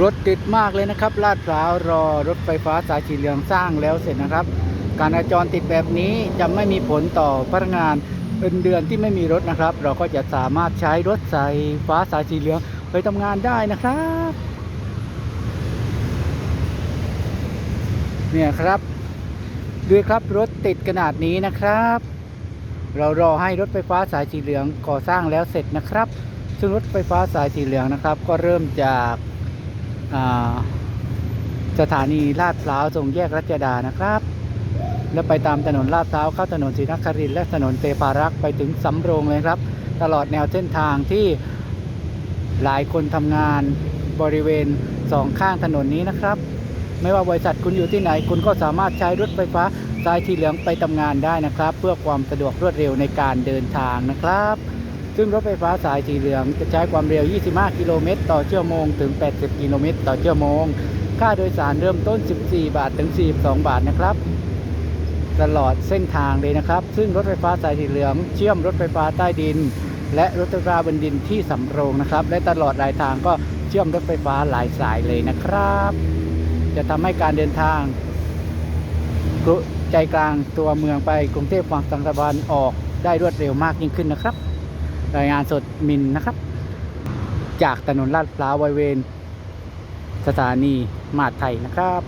รถติดมากเลยนะครับ ลาดพร้าวรอรถไฟฟ้าสายสีเหลืองสร้างแล้วเสร็จนะครับ การจราจรติดแบบนี้จะไม่มีผลต่อพนักงานเป็นเดือนที่ไม่มีรถนะครับ เราก็จะสามารถใช้รถสายฟ้าสายสีเหลืองไปทำงานได้นะครับเนี่ยครับดูครับรถติดขนาดนี้นะครับ เรารอให้รถไฟฟ้าสายสีเหลืองก่อสร้างแล้วเสร็จนะครับ ซึ่งรถไฟฟ้าสายสีเหลืองนะครับ ก็เริ่มจาก สถานีลาดพร้าวตรงแยกรัชดานะครับ แล้วไปตามถนนลาดพร้าวเข้าถนนศรีนครินและถนนเตปารักษ์ไปถึงสำโรงเลยครับ ตลอดแนวเส้นทางที่หลายคนทำงานบริเวณสองข้างถนนนี้นะครับ ไม่ว่าบริษัทคุณอยู่ที่ไหน คุณก็สามารถใช้รถไฟฟ้าสายสีเหลืองไปทำงานได้นะครับ เพื่อความสะดวกรวดเร็วในการเดินทางนะครับ ซึ่งรถไฟฟ้าสายสีเหลืองจะใช้ความเร็ว 25 กิโลเมตรต่อชั่วโมง ถึง 80 กิโลเมตรต่อชั่วโมง ค่าโดยสารเริ่มต้น 14 บาท ถึง 42 บาทนะครับ ตลอดเส้นทางเลยนะครับ ซึ่งรถไฟฟ้าสายสีเหลือง เชื่อมรถไฟฟ้าใต้ดิน และรถไฟฟ้าบนดินที่สำโรงนะครับ และตลอดรายทางก็เชื่อมรถไฟฟ้าหลายสายเลยนะครับ จะทำให้การเดินทางใจกลางตัวเมืองไปกรุงเทพฝั่งตะวันออกได้รวดเร็วมากยิ่งขึ้นนะครับ รายงานสดมินนะครับ จากถนนลาดพร้าวบริเวณ สถานีมาดไทยนะครับ